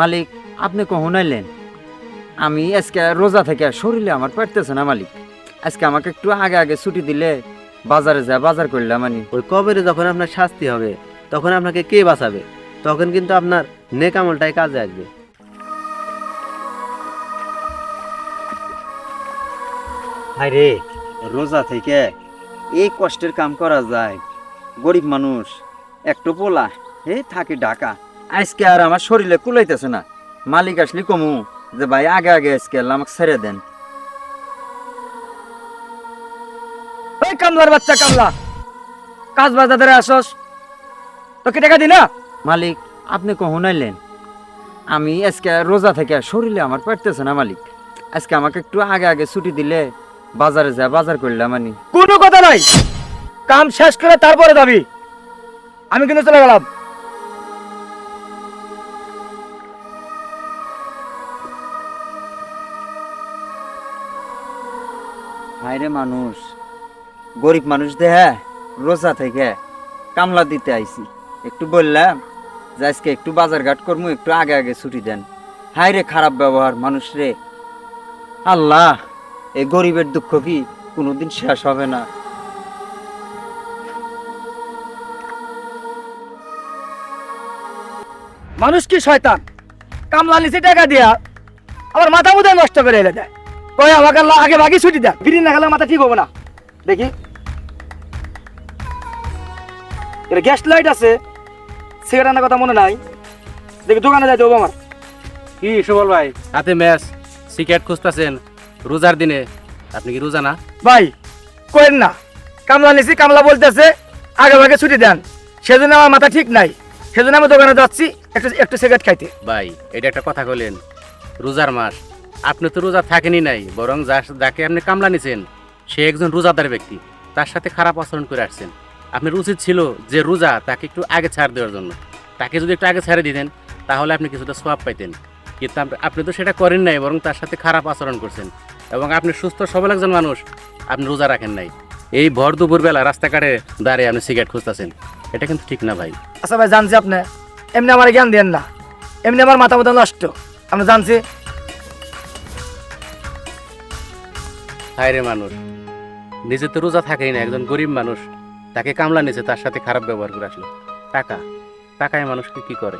মালিক আপনি কখন আইলেন? আমি আজকে রোজা থেকে শরীরে আমার পারতেছে না মালিক। আজকে আমাকে একটু আগে আগে ছুটি দিলে বাজারে যা বাজার করলাম আমি। ওই কবরে যখন আপনার শাস্তি হবে তখন আপনাকে কে বাঁচাবে? তখন কিন্তু আপনার নেকামলটাই কাজে আসবে। হায় রে রোজা থেকে এই কষ্টের কাম করা যায়। গরিব মানুষ একটু পোলা হে থাকে ঢাকা। আজকে আর আমার শরীরে কুলাইতেছে না। মালিক আসলি কমু যে ভাই, আগে আগে আজকে আমাকে ছেড়ে দেন। ওই কামলার বাচ্চা কামলা, কাজ বাজা ধরে আসস, তোকে টাকা দি না? মালিক, আপনি কখন আইলেন আমি আজকে রোজা থেকে শরীরে আমার পারতেছে না মালিক। আজকে আমাকে একটু আগে আগে ছুটি দিলে বাজারে যা, বাজার করলাম আমি। কোনো কথা নাই। কাম শেষ করে তারপরে যাবি। আমি কিন্তু চলে গেলাম। হায়রে মানুষ। গরিব মানুষ দেহে রোজা থেকে কামলা দিতে আইছি। একটু বললাম যে আজকে একটু বাজার ঘাট করব একটু আগে আগে ছুটি দেন। হায়রে খারাপ ব্যবহার, মানুষ রে। আল্লাহ এই গরিবের দুঃখ কি কোনোদিন শেষ হবে না। মানুষ কি শয়তান? কামলা নিচে টাকা দিয়া আমার মাথা মুদে নষ্ট করে এলে দেয়। কই আমাকে আগে ভাগে ছুটি দেয় বিড়ি না খেলে মাথা ঠিক হবে না। দেখি। এটা গ্যাস লাইট আছে। সিগারেট আনার কথা মনে নাই। দেখি দোকানে যাই দেবো আমার। কি সুবল ভাই? হাতে ম্যাচ সিগারেট খুঁজতেছেন রোজার দিনে। আপনি কি রোজা না? ভাই করেন না। কামলা নিছি কামলা বলতেছে আগে ভাগে ছুটি দেন। সেজন্য আমার মাথা ঠিক নাই। সেজন্য আমি দোকানে যাচ্ছি একটু একটু সিগারেট খাইতে। ভাই এটা একটা কথা বললেন রোজার মাস আপনি তো রোজা থাকেনই নাই, বরং যাকে আপনি কামলা নিছেন, সে একজন রোজাদার ব্যক্তি, তার সাথে খারাপ আচরণ করে আসছেন। আপনার উচিত ছিল যে রোজা তাকে একটু আগে ছাড় দেওয়ার জন্য। তাকে যদি একটু আগে ছাড়ে দিতেন, তাহলে আপনি কিছুটা সোয়াব পাইতেন। কিন্তু আপনি তো সেটা করেন নাই, বরং তার সাথে খারাপ আচরণ করছেন। এবং আপনি সুস্থ, সবল একজন মানুষ, আপনি রোজা রাখেন নাই। এই ভর দুপুরবেলা রাস্তাঘাটে দাঁড়িয়ে আপনি সিগারেট খুঁজতেছেন। এটা কিন্তু ঠিক না ভাই। আচ্ছা ভাই, জানছি আপনি। এমনি আমার জ্ঞান দেন না। এমনি আমার মাথা মতো নষ্ট। আপনি জানছি হায় রে মানুষ। নিজে তো রোজা থাকেই না একজন গরিব মানুষ। তাকে কামলা নিছে তার সাথে খারাপ ব্যবহার করে আসলো। টাকা টাকায় মানুষকে কি করে?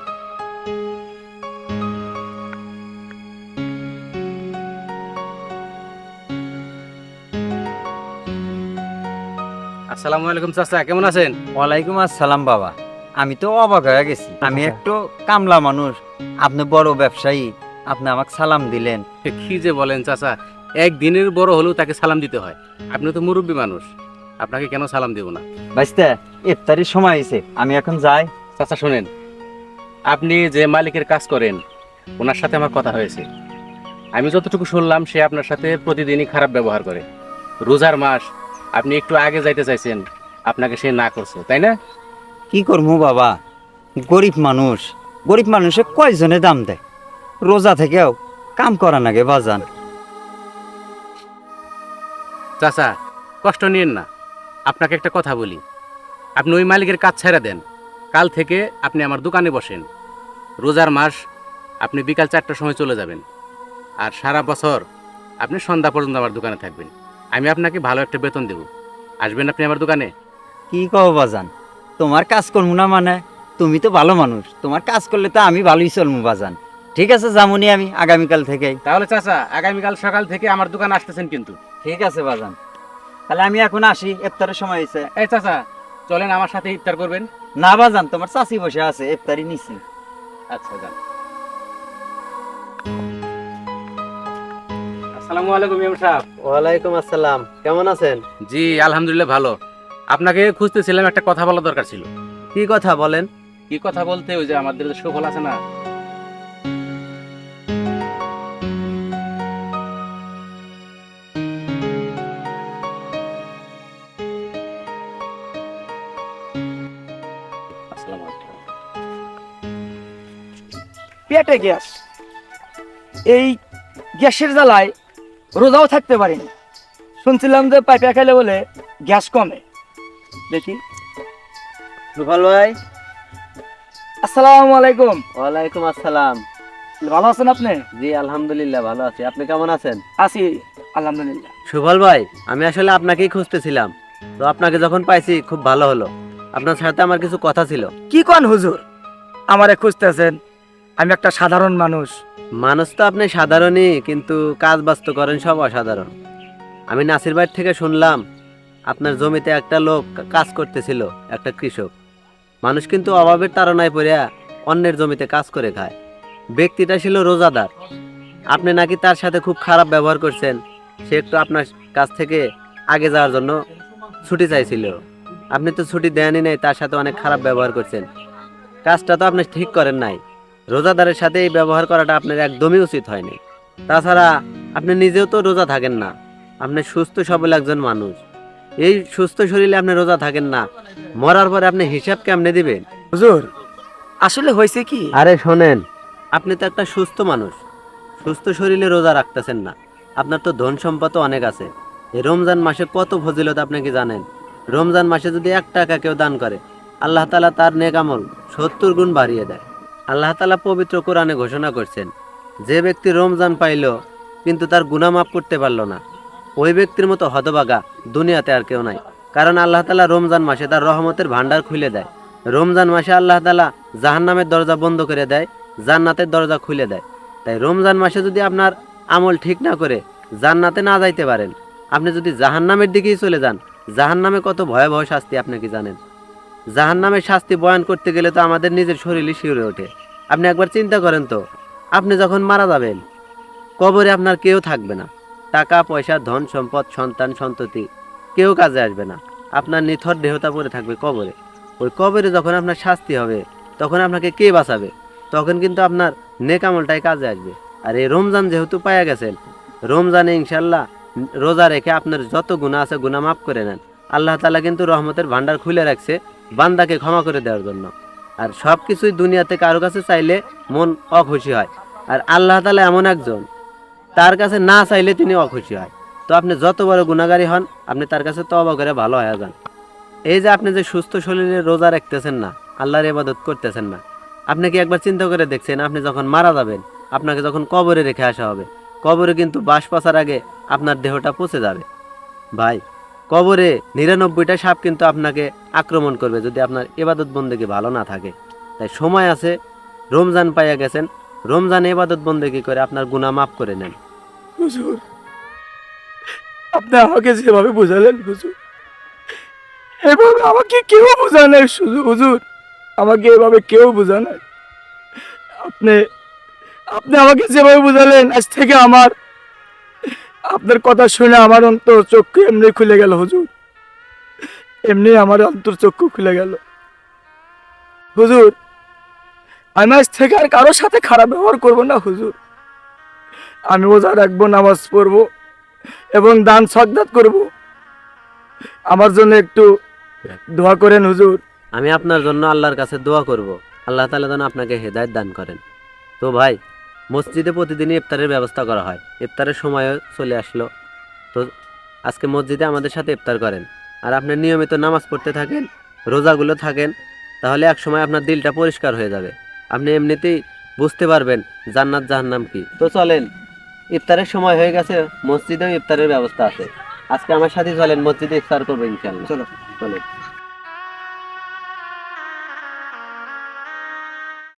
আসসালামু আলাইকুম চাচা কেমন আছেন? ওয়ালাইকুম আসসালাম বাবা। আমি তো অবাক হয়ে গেছি। আমি একটু কামলা মানুষ আপনি বড় ব্যবসায়ী আপনি আমাকে সালাম দিলেন। কি যে বলেন চাচা একদিনের বড় হলেও তাকে সালাম দিতে হয়। আপনি তো মুরব্বী মানুষ আপনাকে কেন সালাম দেব না? বাইসতে ইফতারির সময় হয়েছে আমি এখন যাই। চাচা শোনেন আপনি যে মালিকের কাজ করেন ওনার সাথে আমার কথা হয়েছে। আমি যতটুকু শুনলাম সে আপনার সাথে প্রতিদিনই খারাপ ব্যবহার করে। রোজার মাস আপনি একটু আগে যাইতে চাইছেন আপনাকে সে না করছে তাই না? কি করব বাবা? গরিব মানুষ গরিব মানুষে কয়জনে দাম দেয়? রোজা থেকেও কাম করা নাগে বাজান। চাচা কষ্ট নিয়েন না। আপনাকে একটা কথা বলি। আপনি ওই মালিকের কাজ ছেড়ে দেন। কাল থেকে আপনি আমার দোকানে বসেন। রোজার মাস আপনি বিকাল চারটার সময় চলে যাবেন। আর সারা বছর আপনি সন্ধ্যা পর্যন্ত আমার দোকানে থাকবেন। আমি আপনাকে ভালো একটা বেতন দেব। আসবেন আপনি আমার দোকানে? কি কব বাজান? তোমার কাজ করব না মানে? তুমি তো ভালো মানুষ। তোমার কাজ করলে তো আমি ভালোই চলবো বাজান। ঠিক আছে যামুনি আমি আগামীকাল থেকেই। তাহলে চাচা আগামীকাল সকাল থেকে আমার দোকানে আসতেছেন কিন্তু। ঠিক আছে বাজান। তাহলে আমি এখন আসি ইফতারের সময় হয়েছে। এই চাচা চলেন আমার সাথে ইফতার করবেন। না বাজান তোমার চাষি বসে আছে ইফতারি নিছি। আচ্ছা যান। আসসালামু আলাইকুম ইমাম সাহেব। ওয়ালাইকুম আসসালাম। কেমন আছেন? জি আলহামদুলিল্লাহ ভালো। আপনাকে খুঁজতেছিলাম একটা কথা বলা দরকার ছিল। কি কথা বলেন? কি কথা বলতে ওই যে আমাদের যে সুফল আছে না পেটে গ্যাস। এই গ্যাসের জ্বালায় রোজাও থাকতে পারিনি শুনছিলাম যে পাইপা খাইলে বলে গ্যাস কমে। দেখি। রুফাল ভাই। আসসালামু আলাইকুম। ওয়ালাইকুম আসসালাম। ভালো আছেন আপনি? জি আলহামদুলিল্লাহ ভালো আছি। আপনি কেমন আছেন? আছি আলহামদুলিল্লাহ। সুফল ভাই আমি আসলে আপনাকেই খুঁজতেছিলাম। তো আপনাকে যখন পাইছি খুব ভালো হলো। আপনার সাথে আমার কিছু কথা ছিল। কি কন হুজুর? আমারে খুঁজতেছেন। আমি একটা সাধারণ মানুষ। মানুষ তো আপনি সাধারণই, কিন্তু কাজ বাস্তব করেন সব অসাধারণ। আমি নাসির বাড়ি থেকে শুনলাম, আপনার জমিতে একটা লোক কাজ করতেছিল, একটা কৃষক। মানুষ কিন্তু অভাবের তাড়নায় পড়িয়া অন্যের জমিতে কাজ করে খায়। ব্যক্তিটা ছিল রোজাদার। আপনি নাকি তার সাথে খুব খারাপ ব্যবহার করছেন, সে একটু আপনার কাছ থেকে আগে যাওয়ার জন্য ছুটি চাইছিল। আপনি তো ছুটি দেনই নাই, তার সাথে অনেক খারাপ ব্যবহার করছেন। কাজটা তো আপনি ঠিক করেন নাই। রোজাদারের সাথে এই ব্যবহার করাটা আপনার একদমই উচিত হয়নি। তাছাড়া আপনি নিজেও তো রোজা থাকেন না। আপনি সুস্থ সবল একজন মানুষ। এই সুস্থ শরীরে আপনি রোজা থাকেন না। মরার পরে আপনি হিসাব কেমনে দিবেন? হুজুর। আসলে হয়েছে কি? আরে শোনেন আপনি তো একটা সুস্থ মানুষ। সুস্থ শরীরে রোজা রাখতেছেন না। আপনার তো ধন সম্পদ অনেক আছে। এই রমজান মাসে কত ফজিলত আপনি কি জানেন? রমজান মাসে যদি এক টাকা কেউ দান করে আল্লাহ তালা তার নেক আমল সত্তর গুণ বাড়িয়ে দেয়। আল্লাহ তালা পবিত্র কোরআনে ঘোষণা করছেন, যে ব্যক্তি রমজান পাইল, কিন্তু তার গুনাহ মাফ করতে পারল না। ওই ব্যক্তির মতো হতবাগা দুনিয়াতে আর কেউ নাই। কারণ আল্লাহ তালা রমজান মাসে তার রহমতের ভান্ডার খুলে দেয়। রমজান মাসে আল্লাহ তালা জাহান্নামের দরজা বন্ধ করে দেয়, জান্নাতের দরজা খুলে দেয়। তাই রমজান মাসে যদি আপনার আমল ঠিক না করে, জান্নাতে না যাইতে পারেন। আপনি যদি জাহান্নামের দিকেই চলে যান, জাহান্নামে কত ভয়াবহ শাস্তি আপনি কি জানেন? জাহান্নামের শাস্তি বয়ান করতে গেলে তো আমাদের নিজের শরীরই শিউরে ওঠে। আপনি একবার চিন্তা করেন তো, আপনি যখন মারা যাবেন, কবরে আপনার কেউ থাকবে না। টাকা, পয়সা, ধন, সম্পদ, সন্তান, সন্ততি, কেউ কাজে আসবে না। আপনার নিথর দেহতা পড়ে থাকবে কবরে। ওই কবরে যখন আপনার শাস্তি হবে, তখন আপনাকে কে বাঁচাবে? তখন কিন্তু আপনার নেকামলটাই কাজে আসবে। আর এই রমজান যেহেতু পাওয়া গেছেন, রমজানে ইনশাল্লাহ রোজা রেখে আপনার যত গুণা আছে গুণা মাফ করে নেন। আল্লাহ তালা কিন্তু রহমতের ভান্ডার খুলে রাখছে। বান্দাকে ক্ষমা করে দেওয়ার জন্য। আর সব কিছুই দুনিয়াতে কারও কাছে চাইলে মন অখুশি হয়। আর আল্লাহ তালা এমন একজন, তার কাছে না চাইলে তিনি অখুশি হয়। তো আপনি যত বড় গুণাগারী হন, আপনি তার কাছে তবা করে ভালো হয়ে যান। এই যে আপনি যে সুস্থ শরীরে রোজা রাখতেছেন না, আল্লাহর ইবাদত করতেছেন না, আপনি কি একবার চিন্তা করে দেখছেন, আপনি যখন মারা যাবেন, আপনাকে যখন কবরে রেখে আসা হবে, কবরে কিন্তু বাস পাচার আগে আপনার দেহটা পচে যাবে। ভাই কবরে নিরানব্বইটা সাপ কিন্তু আপনাকে আক্রমণ করবে যদি আপনার ইবাদত বন্দেগী ভালো না থাকে। তাই সময় আছে, রমজান পাইয়া গেছেন। রমজান ইবাদত বন্দেগী করে আপনার গুনাহ মাফ করে নেন। হুজুর, আপনি আমাকে যেভাবে বোঝালেন হুজুর এবং আমাকে কেউ বোঝা নাই হুজুর, আমাকে এভাবে কেউ বোঝা নাই। আপনি আপনি আমাকে যেভাবে বোঝালেন, আজ থেকে আমার আপনার কথা শুনে আমার অন্তর চক্ষু এমনি খুলে গেল, হুজুর। এমনি আমার অন্তর চক্ষু খুলে গেল। হুজুর, আমি আজ থেকে আর কারোর সাথে খারাপ ব্যবহার করব না, হুজুর। আমি রোজা রাখব, নামাজ পড়ব এবং দান সদ্দাত করব। আমার জন্য একটু দোয়া করেন, হুজুর। আমি আপনার জন্য আল্লাহর কাছে দোয়া করব। আল্লাহ তালা যেন আপনাকে হেদায়ত দান করেন। তো ভাই মসজিদে প্রতিদিনই ইফতারের ব্যবস্থা করা হয়। ইফতারের সময়ও চলে আসলো। তো আজকে মসজিদে আমাদের সাথে ইফতার করেন। আর আপনি নিয়মিত নামাজ পড়তে থাকেন রোজাগুলো থাকেন তাহলে এক সময় আপনার দিলটা পরিষ্কার হয়ে যাবে। আপনি এমনিতেই বুঝতে পারবেন জান্নাত জাহান্নাম কি। তো চলেন ইফতারের সময় হয়ে গেছে মসজিদেও ইফতারের ব্যবস্থা আছে। আজকে আমার সাথে চলেন মসজিদে ইফতার করব ইনশাল্লাহ চলো। চলেন।